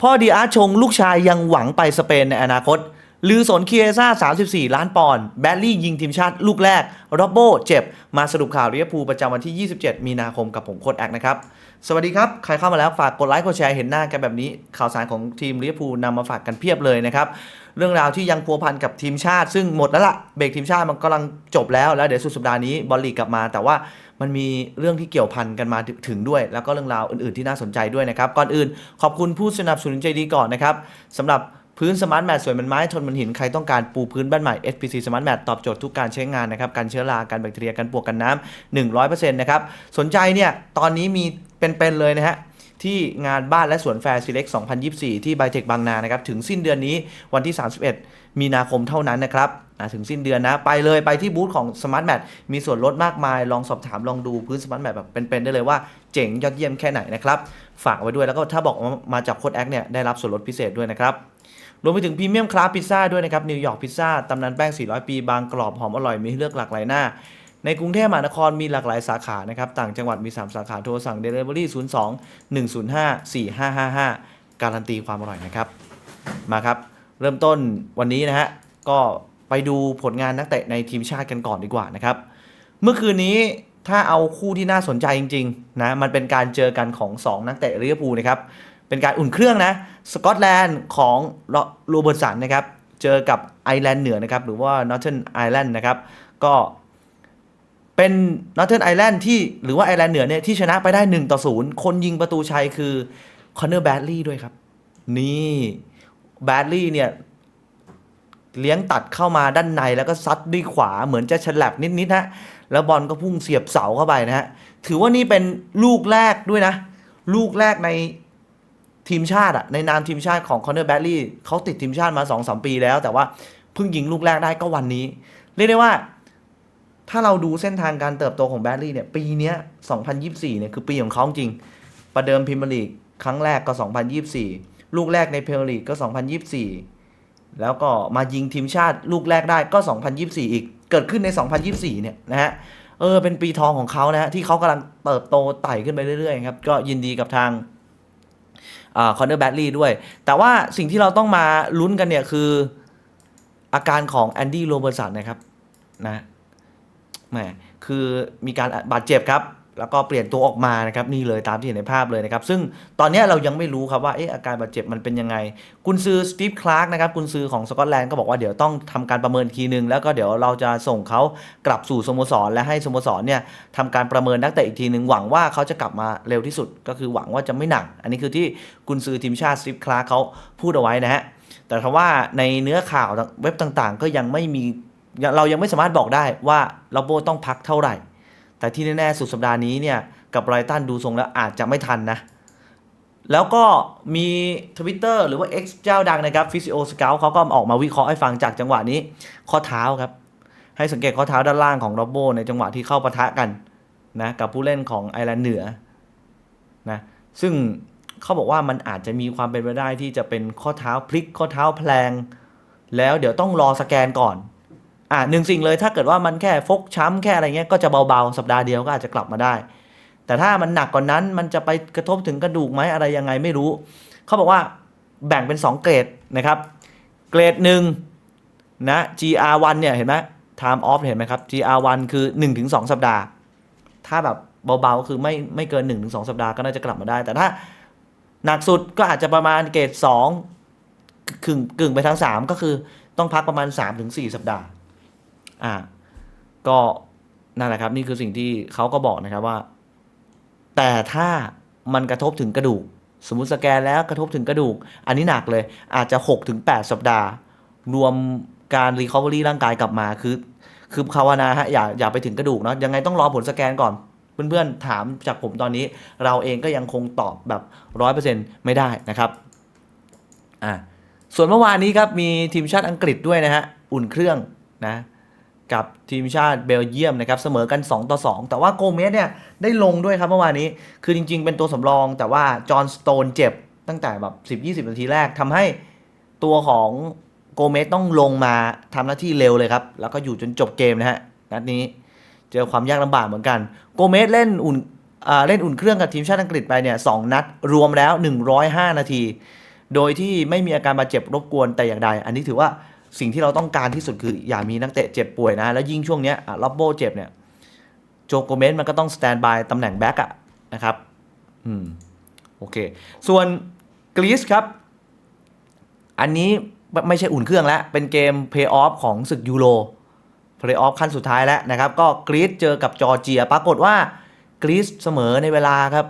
พ่อดีอาร์ชงลูกชายยังหวังไปสเปนในอนาคตลือสนเคียซ่า 34 ล้านปอนด์แบดลี่ยิงทีมชาติลูกแรกโรบโบเจ็บ มาสรุปข่าวเรียพูประจำวันที่ 27 มีนาคมกับผมโค้ดแอกนะครับ สวัสดีครับ ใครเข้ามาแล้วฝากกดไลค์กดแชร์เห็นหน้ากันแบบนี้ ข่าวสารของทีมเรียพูนำมาฝากกันเพียบเลยนะครับ เรื่องราวที่ยังพัวพันกับทีมชาติ ซึ่งหมดแล้วล่ะเบรกทีมชาติมันกำลังจบแล้วแล้วเดี๋ยวสุดสัปดาห์นี้บอลลีกกลับมาแต่ว่า มันมีเรื่องที่เกี่ยวพันกันมาถึงด้วย แล้วก็เรื่องราวอื่นๆที่น่าสนใจด้วยนะครับ ก่อนอื่นขอบคุณผู้สนับสนุนใจดีก่อนนะครับสำหรับพื้นสมาร์ทแมทสวยเหมือนไม้ทนเหมือนหินใครต้องการปูพื้นบ้านใหม่ SPC Smart Mat ตอบโจทย์ทุกการใช้งานนะครับการเชื้อราการแบคทีเรียการปวกกันน้ำ100%นะครับสนใจเนี่ยตอนนี้มีเป็นๆเลยนะฮะที่งานบ้านและสวนแฟร์ซีเล็ก2024 ที่ไบเทคบางนานะครับถึงสิ้นเดือนนี้วันที่ 31 มีนาคมเท่านั้นนะครับถึงสิ้นเดือนนะ ไปเลยไปที่บูธของ Smart Mat มีส่วนลดมากมาย ลองสอบถามลองดูพื้น Smart Mat แบบเป็นๆได้เลยว่าเจ๋งยอดเยี่ยมแค่ไหนนะครับ ฝากไว้ด้วยแล้วก็ถ้าบอกมาจากโค้ดแอคเนี่ยได้รับส่วนลดพิเศษด้วยนะครับรวมไปถึงพรีเมียมคลาสพิซซ่าด้วยนะครับ นิวยอร์กพิซซ่าตำนานแป้ง 400 ปีบางกรอบหอมอร่อยมีเลือกหลากหลายหน้า ในกรุงเทพมหานครมีหลากหลายสาขานะครับ ต่างจังหวัดมี 3 สาขาโทรสั่ง Delivery 02 105 4555 การันตีความอร่อยนะครับ มาครับ เริ่มต้นวันนี้นะฮะ ก็ไปดูผลงานนักเตะในทีมชาติกันก่อนดีกว่านะครับ เมื่อคืนนี้ถ้าเอาคู่ที่น่าสนใจจริงๆนะมันเป็นการเจอกันของ 2 นักเตะลิเวอร์พูลนะครับ เป็นการอุ่นเครื่องนะสกอตแลนด์ของโรเบิร์ตสันนะครับ เจอกับไอร์แลนด์เหนือนะครับ หรือว่า Northern Ireland นะครับ ก็เป็น Northern Ireland ที่หรือว่าไอร์แลนด์เหนือเนี่ยที่ชนะไปได้1ต่อ0คนยิงประตูชัยคือคอนเนอร์แบดลีย์ด้วยครับ นี่ แบดลีย์เนี่ย เลี้ยงตัดเข้ามาด้านในแล้วก็ซัดด้วยขวาเหมือนจะฉลับนิดๆฮะแล้วบอลก็พุ่งเสียบเสาเข้าไปนะฮะถือว่านี่เป็นลูกแรกด้วยนะ ลูกแรกในทีมชาติอะในนามทีมชาติของคอนเนอร์แบดลีย์เขาติดทีมชาติมา2อสปีแล้ว แต่ว่าเพิ่งยิงลูกแรกได้ก็วันนี้ เรียกได้ว่า ถ้าเราดูเส้นทางการเติบโตของแบดลีย์เนี่ย ปีนี้ย2024เนี่ยคือปีของเขาจริง ประเดิมพรีเมียร์ลีกครั้งแรกก็ 2024 ลูกแรกในเมียร์ลีกก็ 2024 แล้วก็มายิงทีมชาติลูกแรกได้ก็ 2024 อีก เกิดขึ้นใน 2024 เนี่ยนะฮะ เออ เป็นปีทองของเขานะฮะ ที่เขากำลังเติบโตไต่ขึ้นไปเรื่อยๆครับ ก็ยินดีกับทางคอนเนอร์แบดลีย์ด้วย แต่ว่าสิ่งที่เราต้องมาลุ้นกันเนี่ยคืออาการของแอนดี้โรเบิร์ตสันนะครับนะแหมคือมีการบาดเจ็บครับ แล้วก็เปลี่ยนตัวออกมานะครับนี่เลยตามที่เห็นในภาพเลยนะครับ ซึ่งตอนนี้เรายังไม่รู้ครับว่าเอ๊ะอาการบาดเจ็บมันเป็นยังไงกุนซือสตีฟคลาร์กนะครับกุนซือของสกอตแลนด์ก็บอกว่าเดี๋ยวต้องทำการประเมินทีนึง แล้วก็เดี๋ยวเราจะส่งเขากลับสู่สโมสร และให้สโมสรเนี่ยทำการประเมินนักเตะอีกทีหนึ่งหวังว่าเขาจะกลับมาเร็วที่สุด ก็คือหวังว่าจะไม่หนัก อันนี้คือที่กุนซือทีมชาติสตีฟคลาร์กเขาพูดเอาไว้นะฮะแต่ทว่าในเนื้อข่าวเว็บต่างๆ ก็ยังไม่มีเรายังไม่สามารถบอกได้ว่าลาโบต้องพักเท่าไหร่ แต่ที่แน่ๆสุดสัปดาห์นี้เนี่ย กับไรตันดูทรงแล้วอาจจะไม่ทันนะ แล้วก็มี Twitter หรือว่า X เจ้าดังนะครับ Physio Scout เขาก็ออกมาวิเคราะห์ให้ฟังจากจังหวะนี้ ข้อเท้าครับ ให้สังเกตข้อเท้าด้านล่างของโรโบในจังหวะที่เข้าปะทะกันนะกับผู้เล่นของไอร์แลนด์เหนือนะซึ่งเขาบอกว่ามันอาจจะมีความเป็นไปได้ที่จะเป็นข้อเท้าพลิกข้อเท้าแพลง แล้วเดี๋ยวต้องรอสแกนก่อน อ่าหนึ่งสิ่งเลยถ้าเกิดว่ามันแค่ฟกช้ำแค่อะไรเงี้ยก็จะเบาๆ สัปดาห์เดียวก็อาจจะกลับมาได้ แต่ถ้ามันหนักกว่านนั้นมันจะไปกระทบถึงกระดูกไหมอะไรยังไงไม่รู้ เขาบอกว่าแบ่งเป็น 2 เกรดนะครับ เกรดหนึ่งนะ GR1 เนี่ยเห็นไหม time off เห็นไหมครับ GR1 คือ 1-2 สัปดาห์ ถ้าแบบเบาๆก็คือไม่ไม่เกิน 1-2 สัปดาห์ก็น่าจะกลับมาได้ แต่ถ้าหนักสุดก็อาจจะประมาณเกรด2กึ่งกึ่งไปทาง 3 ก็คือต้องพักประมาณ 3-4 สัปดาห์ อ่า ก็นั่นแหละครับ นี่คือสิ่งที่เขาก็บอกนะครับว่า แต่ถ้ามันกระทบถึงกระดูก สมมติสแกนแล้วกระทบถึงกระดูก อันนี้หนักเลย อาจจะ 6-8 สัปดาห์ รวมการรีคอเวอรี่ร่างกายกลับมาคือคือภาวนาฮะอย่าอย่าไปถึงกระดูกเนาะยังไงต้องรอผลสแกนก่อน เพื่อนๆถามจากผมตอนนี้ เราเองก็ยังคงตอบแบบ 100%ไม่ได้นะครับอ่าส่วนเมื่อวานนี้ครับมีทีมชาติอังกฤษด้วยนะฮะ อุ่นเครื่องนะ กับทีมชาติเบลเยียมนะครับเสมอกัน 2 ต่อ 2 แต่ว่าโกเมสเนี่ยได้ลงด้วยครับเมื่อวานนี้ คือจริงๆ เป็นตัวสำรองแต่ว่าจอห์นสโตนเจ็บตั้งแต่แบบ 10-20 นาทีแรกทำให้ตัวของโกเมสต้องลงมาทำหน้าที่เร็วเลยครับ แล้วก็อยู่จนจบเกมนะฮะนัดนี้เจอความยากลำบากเหมือนกัน โกเมสเล่นอุ่นเล่นอุ่นเครื่องกับทีมชาติอังกฤษไปเนี่ยสนัดรวมแล้ว 105 นาที โดยที่ไม่มีอาการบาดเจ็บรบกวนแต่อย่างใด อันนี้ถือว่า สิ่งที่เราต้องการที่สุดคืออย่ามีนักเตะเจ็บป่วยนะ แล้วยิ่งช่วงเนี้ยล็อบโบเจ็บเนี่ยโจโกเมนมันก็ต้องสแตนบายตำแหน่งแบ็กอะนะครับอืมโอเค ส่วนกรีซครับ อันนี้ไม่ไม่ใช่อุ่นเครื่องแล้ว เป็นเกมเพย์ออฟของศึกยูโรเพย์ออฟขั้นสุดท้ายแล้วนะครับ ก็กรีซเจอกับจอร์เจีย ปรากฏว่ากรีซเสมอในเวลาครับ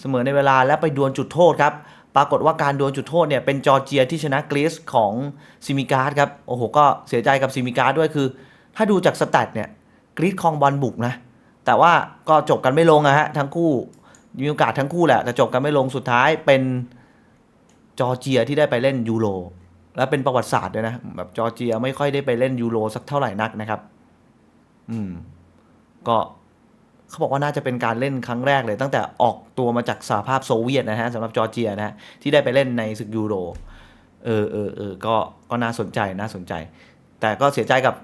เสมอในเวลาแล้วไปดวลจุดโทษครับ ปรากฏว่าการดวลจุดโทษเนี่ยเป็นจอร์เจียที่ชนะกรีซของซิมิการ์ดครับ โอ้โห ก็เสียใจกับซิมิการ์ดด้วยคือ ถ้าดูจากสแตทเนี่ยกรีซครองบอลบุกนะ แต่ว่าก็จบกันไม่ลงอะฮะทั้งคู่มีโอกาสทั้งคู่แหละแต่จบกันไม่ลงสุดท้ายเป็นจอร์เจียที่ได้ไปเล่นยูโรและเป็นประวัติศาสตร์ด้วยนะแบบจอร์เจียไม่ค่อยได้ไปเล่นยูโรสักเท่าไหร่นักนะครับ อืม ก็ เขาบอกว่าน่าจะเป็นการเล่นครั้งแรกเลย ตั้งแต่ออกตัวมาจากสหภาพโซเวียตนะฮะสำหรับจอร์เจียนะฮะที่ได้ไปเล่นในศึกยูโรเออเออเออก็ก็น่าสนใจน่าสนใจ แต่ก็เสียใจกับ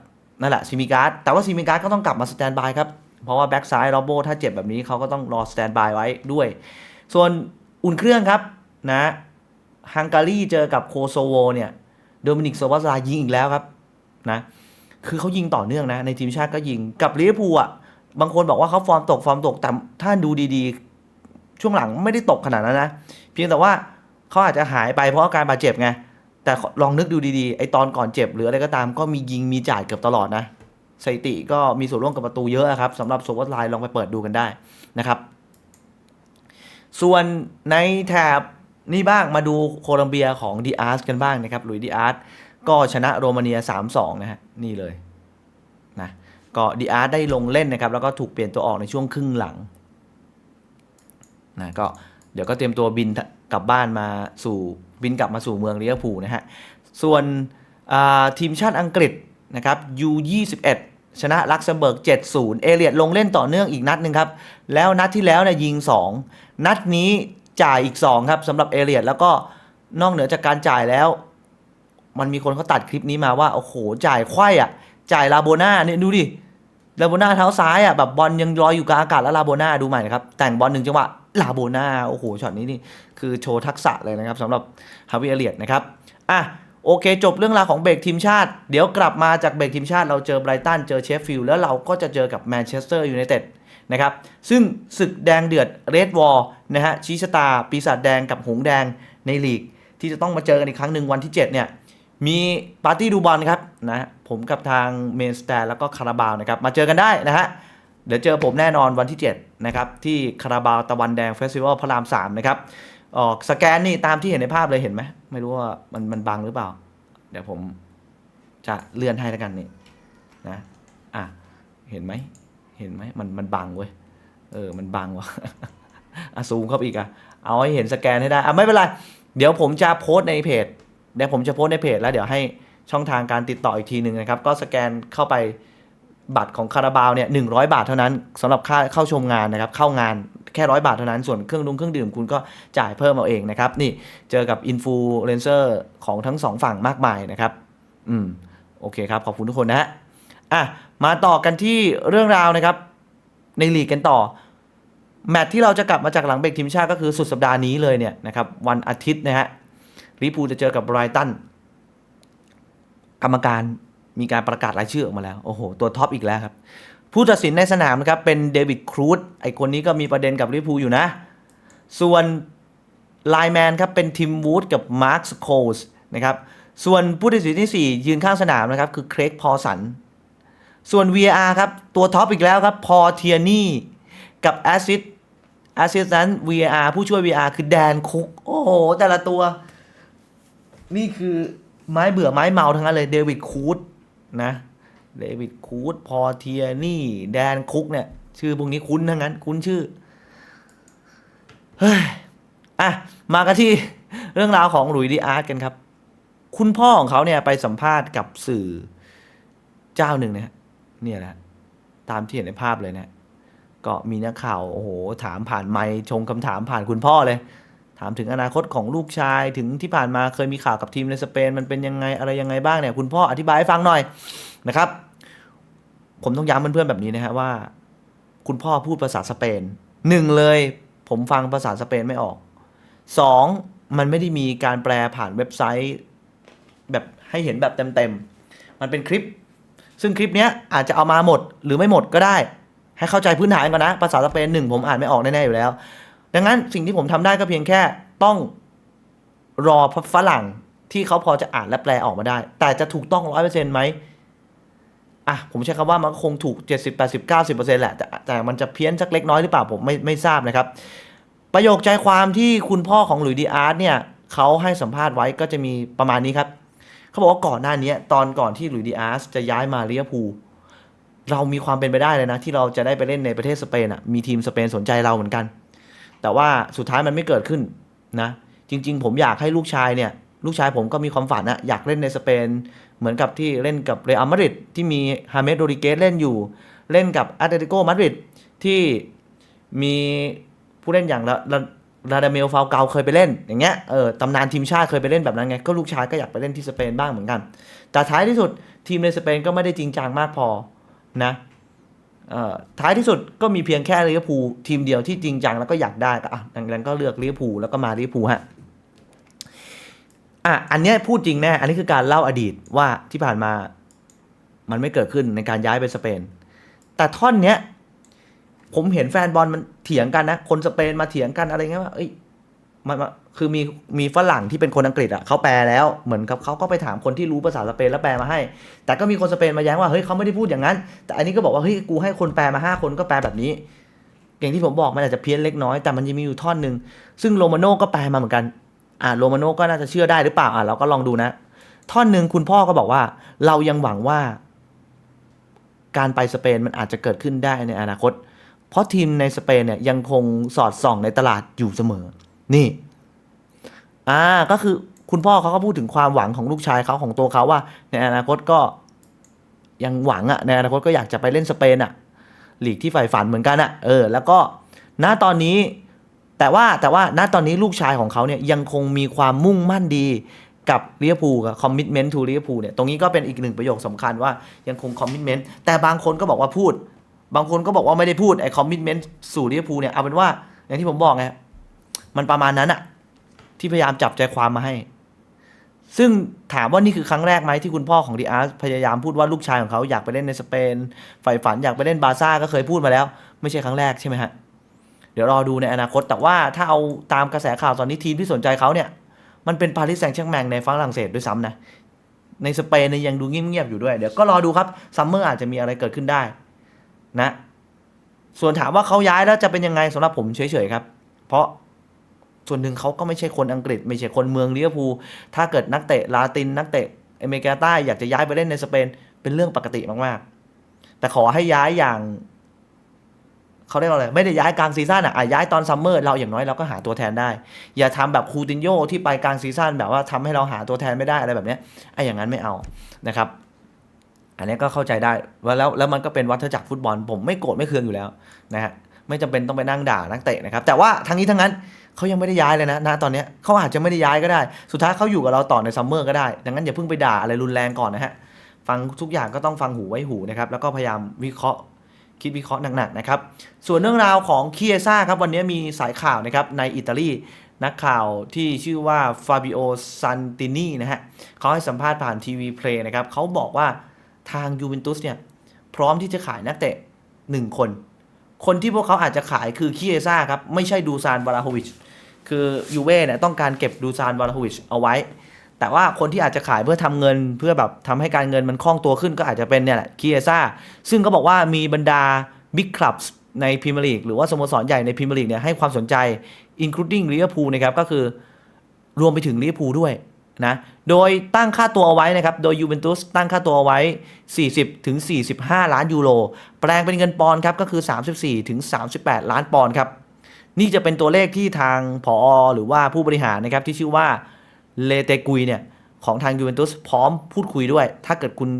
นั่นแหละซิมิการ์ดแต่ว่าซิมิการ์ดก็ต้องกลับมาสแตนบายครับ เพราะว่าแบ็กซ้ายโรโบถ้าเจ็บแบบนี้เขาก็ต้องรอสแตนบายไว้ด้วย ส่วนอุ่นเครื่องครับนะฮังการีเจอกับโคโซโวเนี่ยโดมินิกโซวาซายิงอีกแล้วครับนะคือเขายิงต่อเนื่องนะ ในทีมชาติก็ยิงกับลิเวอร์พูลอะ บางคนบอกว่าเขาฟอร์มตกฟอร์มตกแต่ถ้าดูดีๆ ช่วงหลังไม่ได้ตกขนาดนั้นนะ เพียงแต่ว่าเขาอาจจะหายไปเพราะอาการบาดเจ็บไงแต่ลองนึกดูดีๆไอตอนก่อนเจ็บหรืออะไรก็ตามก็มียิงมีจ่ายเกือบตลอดนะสถิติก็มีส่วนร่วมกับประตูเยอะครับสำหรับโซวัตไลน์ลองไปเปิดดูกันได้นะครับ ส่วนในแถบนี่บ้างมาดูโคลัมเบียของดีอาร์สกันบ้างนะครับหลุยดีอาร์สก็ชนะโรมาเนีย 3-2 นะฮะนี่เลยนะ ก็ดีอาร์ได้ลงเล่นนะครับ แล้วก็ถูกเปลี่ยนตัวออกในช่วงครึ่งหลังนะก็เดี๋ยวก็เตรียมตัวบินกลับบ้านมาสู่บินกลับมาสู่เมืองลิเวอร์พูลนะฮะ ส่วนทีมชาติอังกฤษนะครับ U21 ชนะลักเซมเบิร์ก 7-0 เอเลียดลงเล่นต่อเนื่องอีกนัดหนึ่งครับ แล้วนัดที่แล้วเนี่ยยิง 2 นัดนี้จ่ายอีก 2 ครับสำหรับเอเลียด แล้วก็นอกเหนือจากการจ่ายแล้ว มันมีคนเขาตัดคลิปนี้มาว่า โอ้โห จ่ายไขว้อะ จ่ายลาโบนาเนี่ยดูดิลาโบนาเท้าซ้ายอะแบบบอลยังลอยอยู่กลางอากาศแล้วลาโบนาดูใหม่นะครับ แต่งบอลหนึ่งจังหวะลาโบนาโอ้โหช็อตนี้นี่คือโชว์ทักษะเลยนะครับสำหรับฮาวิเอเลียดนะครับอะโอเค จบเรื่องราวของเบรกทีมชาติ เดี๋ยวกลับมาจากเบรกทีมชาติ เราเจอไบรตันเจอเชฟฟิลด์แล้วเราก็จะเจอกับแมนเชสเตอร์ยูไนเต็ดนะครับซึ่งศึกแดงเดือดเรดวอลนะฮะชี้ชะตา ปีศาจแดงกับหงแดงในลีก ที่จะต้องมาเจอกันอีกครั้งหนึ่งวันที่ 7 เนี่ย มีปาร์ตี้ดูบอลครับนะ ผมกับทางเมนสแตนแล้วก็คาราบาวนะครับ มาเจอกันได้นะฮะ เดี๋ยวเจอผมแน่นอนวันที่ 7 นะครับ ที่คาราบาวตะวันแดงเฟสติวัลพระราม 3 นะครับ ออกสแกนนี่ตามที่เห็นในภาพเลยเห็นไหม ไม่รู้ว่ามันมันบังหรือเปล่า เดี๋ยวผมจะเลื่อนให้แล้วกันนี่นะอะเห็นไหมเห็นไหมมันมันบังเว้ยเออมันบังวะอะซูมเข้าไปอีกอะเอาให้เห็นสแกนให้ได้อะไม่เป็นไรเดี๋ยวผมจะโพสต์ในเพจเดี๋ยวผมจะโพสต์ในเพจแล้วเดี๋ยวให้ ช่องทางการติดต่ออีกทีหนึ่งนะครับ ก็สแกนเข้าไปบัตรของคาราบาวเนี่ยหนึ่งบาทเท่านั้นสำหรับค่าเข้าชมงานนะครับ เข้างานแค่ร้อยบาทเท่านั้นส่วนเครื่องดุงเครื่องดื่มคุณก็จ่ายเพิ่มเอาเองนะครับ นี่เจอกับอินฟลูเอนเซอร์ของทั้งสองฝั่งมากมายนะครับ อืมโอเคครับ ขอบคุณทุกคนนะฮะอะมาต่อกันที่เรื่องราวนะครับ ในลีกกันต่อ แมตช์ที่เราจะกลับมาจากหลังเบรกทีมชาติก็คือสุดสัปดาห์นี้เลยเนี่ยนะครับวันอาทิตย์นะฮะลิเวอร์พูจะเจอกับไบรตัน กรรมการมีการประกาศรายชื่อออกมาแล้ว โอ้โห ตัวท็อปอีกแล้วครับ ผู้ตัดสินในสนามนะครับ เป็นเดวิดครูดไอคนนี้ก็มีประเด็นกับลิเวอร์พูลอยู่นะ ส่วนไลแมนครับ เป็นทิมวูดกับมาร์คสโคลส์นะครับ ส่วนผู้ตัดสินที่ 4 ยืนข้างสนามนะครับ คือเครกพอสัน ส่วน VAR ครับ ตัวท็อปอีกแล้วครับ พอเทียนี่ กับแอซิดแอซิสนั้น VAR ผู้ช่วย VAR คือแดนคุก โอ้โห แต่ละตัว นี่คือ ไม้เบื่อไม้เมาทั้งนั้นเลยเดวิดคูดนะเดวิดคูดพอเทียนี่แดนคุกเนี่ย ชื่อพวกนี้คุ้นทั้งนั้น คุ้นชื่อเฮ้ยอะมากันที่เรื่องราวของหลุยดีอาร์ตกันครับ คุณพ่อของเขาเนี่ยไปสัมภาษณ์กับสื่อเจ้าหนึ่งนะฮะเนี่ยแหละตามที่เห็นในภาพเลยนะ ก็มีนักข่าวโอ้โหถามผ่านไมค์ชงคำถามผ่านคุณพ่อเลย ถามถึงอนาคตของลูกชายถึงที่ผ่านมาเคยมีข่าวกับทีมในสเปนมันเป็นยังไงอะไรยังไงบ้างเนี่ยคุณพ่ออธิบายให้ฟังหน่อยนะครับ ผมต้องย้ำเพื่อนๆแบบนี้นะฮะว่า คุณพ่อพูดภาษาสเปนหนึ่งเลย ผมฟังภาษาสเปนไม่ออกสองมันไม่ได้มีการแปลผ่านเว็บไซต์ แบบให้เห็นแบบเต็มๆ มันเป็นคลิป ซึ่งคลิปเนี้ยอาจจะเอามาหมดหรือไม่หมดก็ได้ ให้เข้าใจพื้นฐานก่อนนะ ภาษาสเปนหนึ่งผมอ่านไม่ออกแน่ๆอยู่แล้ว ดังนั้นสิ่งที่ผมทำได้ก็เพียงแค่ต้องรอฝรั่งที่เขาพอจะอ่านและแปลออกมาได้ แต่จะถูกต้องร้อยเปอร์เซ็นต์ไหมอะผมใช้คำว่ามันคงถูก 70 80 90เปอร์เซ็นต์แหละแต่แต่มันจะเพี้ยนสักเล็กน้อยหรือเปล่าผมไม่ไม่ทราบนะครับ ประโยคใจความที่คุณพ่อของหลุยส์ดีอาร์ตเนี่ยเขาให้สัมภาษณ์ไว้ก็จะมีประมาณนี้ครับเขาบอกว่าก่อนหน้านี้ตอนก่อนที่หลุยส์ดีอาร์ตจะย้ายมาลิเวอร์พูเรามีความเป็นไปได้เลยนะ ที่เราจะได้ไปเล่นในประเทศสเปนอะมีทีมสเปนสนใจเราเหมือนกัน แต่ว่าสุดท้ายมันไม่เกิดขึ้นนะ จริง ๆ ผมอยากให้ลูกชายเนี่ย ลูกชายผมก็มีความฝันนะอยากเล่นในสเปน เหมือนกับที่เล่นกับเรอัลมาดริดที่มีฮาเมสโรดิเกสเล่นอยู่ เล่นกับอาตเลติโกมาดริดที่มีผู้เล่นอย่างละลาดาเมลฟาวเกาเคยไปเล่นอย่างเงี้ย เออตำนานทีมชาติเคยไปเล่นแบบนั้นไง ก็ลูกชายก็อยากไปเล่นที่สเปนบ้างเหมือนกัน แต่ท้ายที่สุดทีมในสเปนก็ไม่ได้จริงจังมากพอนะ ท้ายที่สุดก็มีเพียงแค่ลิเวอร์พูลทีมเดียวที่จริงจังแล้วก็อยากได้ก็อะดังนั้นก็เลือกลิเวอร์พูลแล้วก็มาลิเวอร์พูลฮะอะอันเนี้ยพูดจริงแน่อันนี้คือการเล่าอดีตว่าที่ผ่านมามันไม่เกิดขึ้นในการย้ายไปสเปน แต่ท่อนเนี้ยผมเห็นแฟนบอลมันเถียงกันนะ คนสเปนมาเถียงกันอะไรเงี้ยว่าเอ้ยมันมัน คือมีมีฝรั่งที่เป็นคนอังกฤษอะเขาแปลแล้วเหมือนกับเขาก็ไปถามคนที่รู้ภาษาสเปนแล้วแปลมาให้ แต่ก็มีคนสเปนมาแย้งว่าเฮ้ยเขาไม่ได้พูดอย่างนั้น แต่อันนี้ก็บอกว่าเฮ้ยกูให้คนแปลมาห้าคนก็แปลแบบนี้ อย่างที่ผมบอกมันอาจจะเพี้ยนเล็กน้อยแต่มันยังมีอยู่ท่อนหนึ่งซึ่งโรมาโน่ก็แปลมาเหมือนกันอ่าโรมาโน่ก็น่าจะเชื่อได้หรือเปล่าอ่าเราก็ลองดูนะ ท่อนหนึ่งคุณพ่อก็บอกว่า เรายังหวังว่า การไปสเปนมันอาจจะเกิดขึ้นได้ในอนาคต เพราะทีมในสเปนเนี่ยยังคงสอดส่องในตลาดอยู่เสมอ นี่ อ่าก็คือคุณพ่อเขาก็พูดถึงความหวังของลูกชายเขาของตัวเขาว่า ในอนาคตก็ยังหวังอะ่ะในอนาคตก็อยากจะไปเล่นสเปนอะ่ะหลีกที่ใฝ่ฝันเหมือนกันอะ่ะเออแล้วก็ณตอนนี้แต่ว่าแต่ว่าณตอนนี้ลูกชายของเขาเนี่ยยังคงมีความมุ่งมั่นดีกับลิเวอร์พูกับคอมมิชเมนต์ทูลิเวอร์พูเนี่ยตรงนี้ก็เป็นอีกหนึ่งประโยคสำคัญว่ายังคงคอมมิชเมนต์แต่บางคนก็บอกว่าพูด บางคนก็บอกว่าไม่ได้พูดไอ้คอมมิชเมนต์สู่ลิเวอร์พูเนี่ยเอาเป็นว่าอย่างที่ผมบอกไงมันประมาณนั้นอะ ที่พยายามจับใจความมาให้ ซึ่งถามว่านี่คือครั้งแรกไหมที่คุณพ่อของดีอาร์พยายามพูดว่าลูกชายของเขาอยากไปเล่นในสเปนใฝ่ฝันอยากไปเล่นบาซ่าก็เคยพูดมาแล้ว ไม่ใช่ครั้งแรกใช่ไหมฮะเดี๋ยวรอดูในอนาคตแต่ว่าถ้าเอาตามกระแสข่าวตอนนี้ทีมที่สนใจเขาเนี่ย มันเป็นปารีสแซงต์แชร์กแมงในฝรั่งเศสด้วยซ้ำนะในสเปนเนี่ยยังดูเงียบๆอยู่ด้วย เดี๋ยวก็รอดูครับซัมเมอร์อาจจะมีอะไรเกิดขึ้นได้นะ ส่วนถามว่าเขาย้ายแล้วจะเป็นยังไงสำหรับผมเฉยๆครับ เพราะ ส่วนหนึ่งเขาก็ไม่ใช่คนอังกฤษ ไม่ใช่คนเมืองลิเวอร์พูลถ้าเกิดนักเตะลาตินนักเตะอเมริกาใต้อยากจะย้ายไปเล่นในสเปนเป็นเรื่องปกติมากๆ แต่ขอให้ย้ายอย่างเขาเรียกว่าอะไรไม่ได้ย้ายกลางซีซั่นอะอะย้ายตอนซัมเมอร์เราอย่างน้อยเราก็หาตัวแทนได้ อย่าทำแบบคูตินโยที่ไปกลางซีซั่นแบบว่าทำให้เราหาตัวแทนไม่ได้อะไรแบบเนี้ยไอ้อย่างนั้นไม่เอานะครับ อันนี้ก็เข้าใจได้ว่าแล้วแล้วมันก็เป็นวัฏจักรฟุตบอล ผมไม่โกรธไม่เคืองอยู่แล้วนะฮะไม่จำเป็นต้องไปนั่งด่านักเตะนะครับ แต่ว่าทั้งนี้ทั้งนั้น เขายังไม่ได้ย้ายเลยนะณตอนนี้เขาอาจจะไม่ได้ย้ายก็ได้ สุดท้ายเขาอยู่กับเราต่อในซัมเมอร์ก็ได้ ดังนั้นอย่าเพิ่งไปด่าอะไรรุนแรงก่อนนะฮะ ฟังทุกอย่างก็ต้องฟังหูไว้หูนะครับ แล้วก็พยายามวิเคราะห์ คิดวิเคราะห์หนักๆนะครับ ส่วนเรื่องราวของเคียซ่าครับ วันนี้มีสายข่าวนะครับในอิตาลีนักข่าวที่ชื่อว่าฟาบิโอซันตินีนะฮะเขาให้สัมภาษณ์ผ่านทีวีเพลย์นะครับเขาบอกว่าทางยูเวนตุสเนี่ยพร้อมที่จะขายนักเตะหนึ่งคน คนที่พวกเขาอาจจะขายคือเคียซ่าครับ ไม่ใช่ดูซานวาราโฮวิช คือยูเว่เนี่ยต้องการเก็บดูซานวาราโฮวิชเอาไว้ แต่ว่าคนที่อาจจะขายเพื่อทำเงินเพื่อแบบทำให้การเงินมันคล่องตัวขึ้นก็อาจจะเป็นเนี่ยแหละคีเอซ่าซึ่งก็บอกว่ามีบรรดาบิ๊กคลับในพรีเมียร์ลีกหรือว่าสโมสรใหญ่ในพรีเมียร์ลีกเนี่ยให้ความสนใจ including ลิเวอร์พูลนะครับก็คือรวมไปถึงลิเวอร์พูลด้วยนะ โดยตั้งค่าตัวเอาไว้นะครับ โดยยูเวนตุสตั้งค่าตัวเอาไว้ 40ถึง45 ล้านยูโร แปลงเป็นเงินปอนด์ครับ ก็คือ 34ถึง38 ล้านปอนด์ครับ นี่จะเป็นตัวเลขที่ทางผอหรือว่าผู้บริหารนะครับที่ชื่อว่าเลเตกุยเนี่ยของทางยูเวนตุสพร้อมพูดคุยด้วย ถ้าเกิดคุณ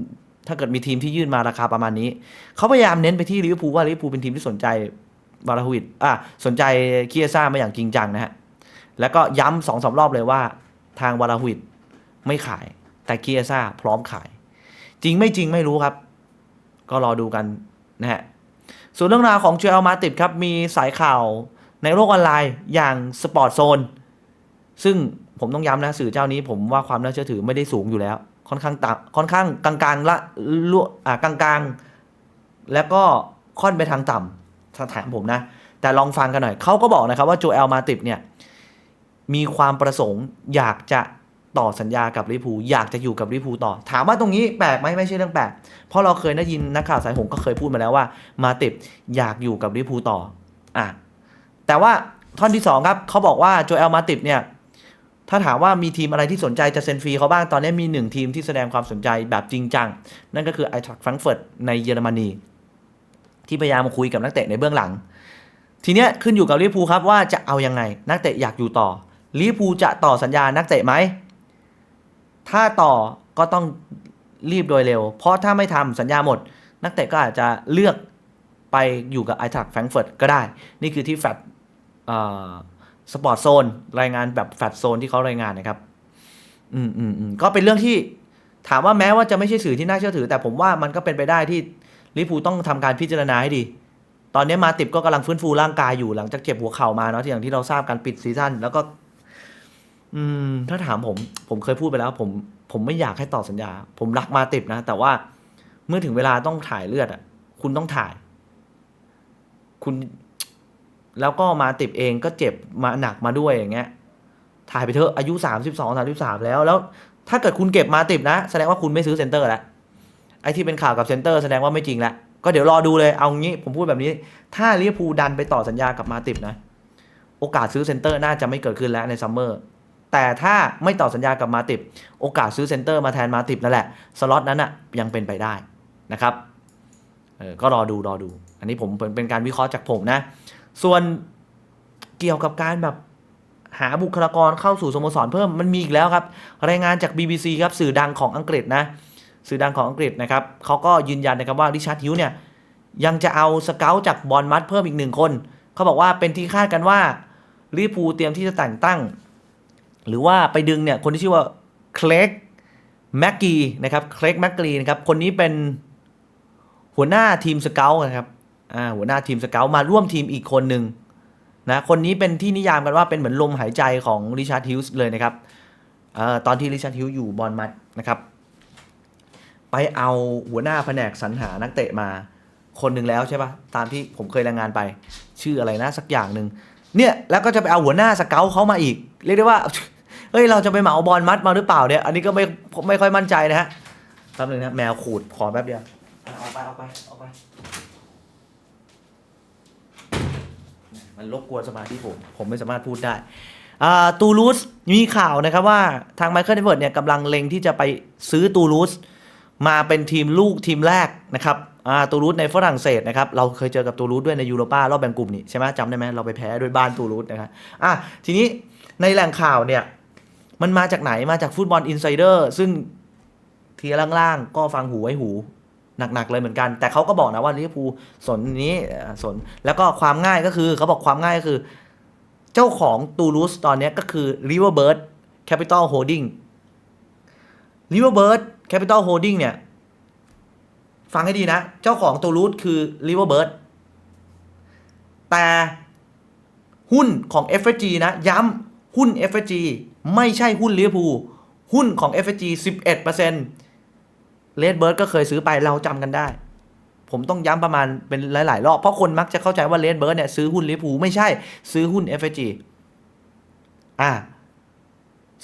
ถ้าเกิดมีทีมที่ยื่นมาราคาประมาณนี้ เขาพยายามเน้นไปที่ลิเวอร์พูลว่าลิเวอร์พูลเป็นทีมที่สนใจบาราฮวิดอะสนใจเคียซ่ามาอย่างจริงจังนะฮะแล้วก็ย้ำสองสารอบเลยว่าทางวาราฮวิดไม่ขาย แต่เคียซ่าพร้อมขาย จริงไม่จริงไม่รู้ครับ ก็รอดูกันนะฮะส่วนเรื่องราวของเจลมาติดครับมีสายข่าว ในโลกออนไลน์อย่างสปอร์ตโซนซึ่งผมต้องย้ำนะสื่อเจ้านี้ผมว่าความน่าเชื่อถือไม่ได้สูงอยู่แล้ว ค่อนข้างต่ำค่อนข้างกลางๆละลุอ่ากลางๆ แล้วก็ค่อนไปทางต่ำถ้าถามผมนะ แต่ลองฟังกันหน่อย เขาก็บอกนะครับว่าโจเอลมาติบเนี่ยมีความประสงค์อยากจะต่อสัญญากับลิพูอยากจะอยู่กับลิพูต่อ ถามว่าตรงนี้แปลกไหมไม่ใช่เรื่องแปลก เพราะเราเคยได้ยินนักข่าวสายหงก็เคยพูดมาแล้วว่า มาติบอยากอยู่กับลิพูต่ออะ แต่ว่าท่อนที่สองครับเขาบอกว่าโจเอลมาติบเนี่ย ถ้าถามว่ามีทีมอะไรที่สนใจจะเซ็นฟรีเขาบ้างตอนนี้มีหนึ่งทีมที่แสดงความสนใจแบบจริงจัง นั่นก็คือไอทักฟรังเฟิร์ตในเยอรมนี ที่พยายามคุยกับนักเตะในเบื้องหลัง ทีเนี้ยขึ้นอยู่กับลิเวอร์พูลครับว่าจะเอายังไง นักเตะอยากอยู่ต่อลิเวอร์พูลจะต่อสัญญานักเตะไหมถ้าต่อก็ต้องรีบโดยเร็ว เพราะถ้าไม่ทำสัญญาหมด นักเตะก็อาจจะเลือกไปอยู่กับไอทักแฟรงเฟิร์ตก็ได้ นี่คือที่แฟลต สปอร์ตโซนรายงานแบบแฟลตโซนที่เขารายงานนะครับ อืมอืมอืมก็เป็นเรื่องที่ถามว่าแม้ว่าจะไม่ใช่สื่อที่น่าเชื่อถือ แต่ผมว่ามันก็เป็นไปได้ที่ลิเวอร์พูลต้องทำการพิจารณาให้ดี ตอนนี้มาติบก็กำลังฟื้นฟูร่างกายอยู่หลังจากเจ็บหัวเข่ามาเนาะที่อย่างที่เราทราบกันปิดซีซั่นแล้วก็ อืม ถ้าถามผม ผมเคยพูดไปแล้ว ผมผมไม่อยากให้ต่อสัญญา ผมรักมาติบนะ แต่ว่าเมื่อถึงเวลาต้องถ่ายเลือดอะ คุณต้องถ่าย คุณ แล้วก็มาติบเองก็เจ็บมาหนักมาด้วยอย่างเงี้ย ถ่ายไปเถอะอายุสามสิบสองสามสิบสามแล้ว แล้ว ถ้าเกิดคุณเก็บมาติบนะ แสดงว่าคุณไม่ซื้อเซนเตอร์แล้วไอ้ที่เป็นข่าวกับเซนเตอร์แสดงว่าไม่จริงแล้ว ก็เดี๋ยวรอดูเลยเอางี้ผมพูดแบบนี้ ถ้าลิเวอร์พูลดันไปต่อสัญญากับมาติบนะ โอกาสซื้อเซนเตอร์น่าจะไม่เกิดขึ้นแล้วในซัมเมอร์แต่ถ้าไม่ต่อสัญญากับมาติบโอกาสซื้อเซนเตอร์มาแทนมาติบนั่นแหละสล็อตนั้นอะยังเป็นไปได้นะครับเออก็รอดูรอดู อันนี้ผมเป็นการวิเคราะห์จากผมนะ ส่วนเกี่ยวกับการแบบหาบุคลากรเข้าสู่สโมสรเพิ่มมันมีอีกแล้วครับ รายงานจาก BBC ครับสื่อดังของอังกฤษนะ สื่อดังของอังกฤษนะครับเขาก็ยืนยันนะครับว่าริชาร์ดฮิวเนี่ยยังจะเอาสเกลจากบอลมัดเพิ่มอีกหนึ่งคน เขาบอกว่าเป็นที่คาดกันว่าลิเวอร์พูเตรียมที่จะแต่งตั้ง หรือว่าไปดึงเนี่ยคนที่ชื่อว่าเคลกแม็กกีนะครับเคลกแม็กกีนะครับคนนี้เป็นหัวหน้าทีมสเกลนะครับ หัวหน้าทีมสเกลมาร่วมทีมอีกคนหนึ่งนะคนนี้เป็นที่นิยามกันว่าเป็นเหมือนลมหายใจของริชาร์ดฮิวส์เลยนะครับออตอนที่ริชาร์ดฮิวส์อยู่บอลมัดนะครับไปเอาหัวหน้าแผนกสรรหานักเตะมาคนหนึ่งแล้วใช่ปะตามที่ผมเคยรายงานไป ชื่ออะไรนะสักอย่างหนึ่งเนี่ยแล้วก็จะไปเอาหัวหน้าสเกลเขามาอีก เรียกได้ว่าเฮ้ยเราจะไปเหมาบอลมัดมาหรือเปล่าเนี่ยอันนี้ก็ไม่ไม่ค่อยมั่นใจนะฮะแป๊บนึงนะแมวขูดขอแป๊บเดียวเอาไปเอาไปเอาไป มันรบกวนสมาธิผม ผมไม่สามารถพูดได้ตูลูสมีข่าวนะครับว่าทางไมเคิลเดเวิร์ดเนี่ยกำลังเล็งที่จะไปซื้อตูลูสมาเป็นทีมลูกทีมแรกนะครับตูลูสในฝรั่งเศสนะครับเราเคยเจอกับตูลูสด้วยในยูโรป้ารอบแบ่งกลุ่มนี่ใช่ไหมจำได้ไหมเราไปแพ้ด้วยบ้านตูลูสนะครับอะทีนี้ในแหล่งข่าวเนี่ยมันมาจากไหนมาจากฟุตบอลอินไซเดอร์ซึ่งทีล่างๆ ก็ฟังหูไว้หู หนักๆเลยเหมือนกัน แต่เขาก็บอกนะว่าลิเวอร์พูลสนนี้สนแล้วก็ความง่ายก็คือเขาบอกความง่ายก็คือ เจ้าของตูลูสตอนนี้ก็คือ Riverbird Capital Holding Riverbird Capital Holding เนี่ย ฟังให้ดีนะ เจ้าของตูลูสคือ Riverbird แต่หุ้นของ FG นะย้ำหุ้น FG ไม่ใช่หุ้นลิเวอร์พูลหุ้นของ FG 11% เลดเบิร์ดก็เคยซื้อไปเราจำกันได้ ผมต้องย้ำประมาณเป็นหลาย ๆ รอบ เพราะคนมักจะเข้าใจว่าเลดเบิร์ดเนี่ยซื้อหุ้นลิเวอร์พูไม่ใช่ซื้อหุ้น FG อ่า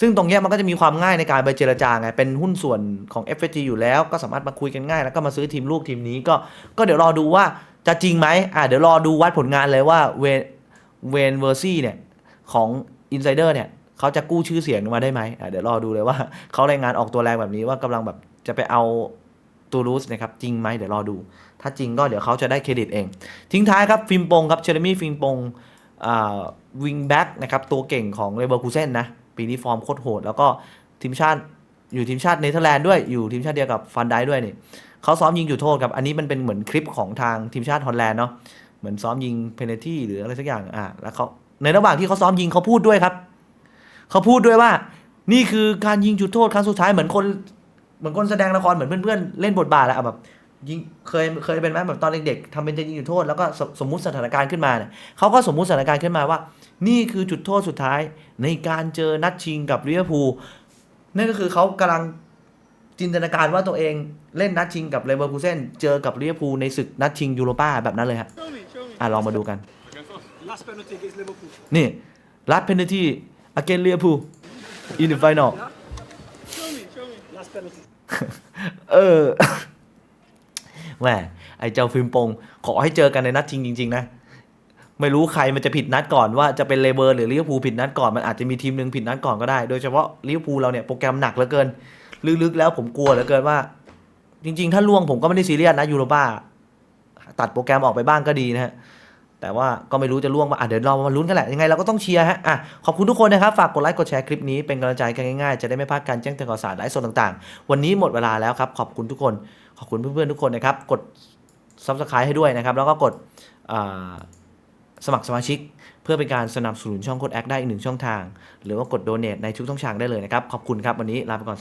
ซึ่งตรงเนี้ยมันก็จะมีความง่ายในการไปเจรจาไง เป็นหุ้นส่วนของ FG อยู่แล้ว ก็สามารถมาคุยกันง่าย แล้วก็มาซื้อทีมลูกทีมนี้ก็ก็เดี๋ยวรอดูว่าจะจริงไหมอ่าเดี๋ยวรอดูวัดผลงานเลยว่าเวนเวนเวอร์ซี่เนี่ยของอินไซเดอร์เนี่ยเขาจะกู้ชื่อเสียงมาได้ไหมอ่าเดี๋ยวรอดูเลยว่าเขารายงานออกตัวแรงแบบนี้ว่ากำลังแบบ จะไปเอาตูรูสนะครับจริงไหมเดี๋ยวรอดู ถ้าจริงก็เดี๋ยวเขาจะได้เครดิตเอง ทิ้งท้ายครับฟิล์มปงครับเชอร์มี่ฟิล์มปงวิงแบ็กนะครับตัวเก่งของเลเวอร์คูเซนนะปีนี้ฟอร์มโคตรโหด แล้วก็ทีมชาติอยู่ทีมชาติเนเธอร์แลนด์ด้วยอยู่ทีมชาติเดียวกับฟันได้ด้วยนี่เขาซ้อมยิงจุดโทษครับ อันนี้มันเป็นเหมือนคลิปของทางทีมชาติฮอลแลนด์เนาะเหมือนซ้อมยิงเพนเนตี้หรืออะไรสักอย่างอะแล้วเขาในระหว่างที่เขาซ้อมยิงเขาพูดด้วยครับเขาพูดด้วยว่า นี่คือการยิงจุดโทษครั้งสุดท้ายเหมือนคน เหมือนคนแสดงละครเหมือนเพื่อนๆเล่นบทบาทแหละแบบยิงเคยเคยเป็นไหมแบบตอนเด็กๆทำเป็นจะยิงจุดโทษแล้วก็สสมมุติสถานการณ์ขึ้นมาเนี่ยเขาก็สมมุติสถานการณ์ขึ้นมาว่า นี่คือจุดโทษสุดท้ายในการเจอนัดชิงกับลิเวอร์พูลนั่นก็คือเขากำลังจินตนาการว่าตัวเองเล่นนัดชิงกับเลเวอร์คูเซนเจอกับลิเวอร์พูลในศึกนัดชิงยูโรป้าแบบนั้นเลยฮะ Show me, show me. อะลองมาดูกัน Last penalty against Liverpool. นี่ลัดเพน a ที่ against Liverpool in the final เออแหมไอ้เจ้าฟิล์มปง ขอให้เจอกันในนัดชิงจริง ๆ นะ ไม่รู้ใครมันจะผิดนัดก่อนว่าจะเป็นเลเบอร์หรือลิเวอร์พูลผิดนัดก่อนมันอาจจะมีทีมหนึ่งผิดนัดก่อนก็ได้ โดยเฉพาะลิเวอร์พูลเราเนี่ยโปรแกรมหนักเหลือเกิน ลึกๆแล้วผมกลัวเหลือเกินว่า จริง ๆ ถ้าล่วงผมก็ไม่ได้ซีเรียสนะยูโรป้าตัดโปรแกรมออกไปบ้างก็ดีนะฮะ แต่ว่าก็ไม่รู้จะล่วงมาอะเดี๋ยวเรามาลุ้นกันแหละยังไงเราก็ต้องเชียร์ฮะอะขอบคุณทุกคนนะครับ ฝากกดไลค์กดแชร์คลิปนี้เป็นกำลังใจกันง่ายๆ จะได้ไม่พลาดการแจ้งเตือนข่าวสารไลฟ์สดต่างๆ วันนี้หมดเวลาแล้วครับ ขอบคุณทุกคน ขอบคุณเพื่อนๆทุกคนนะครับ กด subscribe ให้ด้วยนะครับ แล้วก็กดสมัครสมาชิก เพื่อเป็นการสนับสนุนช่องโคดแอคได้อีกหนึ่งช่องทาง หรือว่ากดโดเน a ในทุกช่องทางได้เลยนะครับขอบคุณครับวันนี้ลาไปก่อน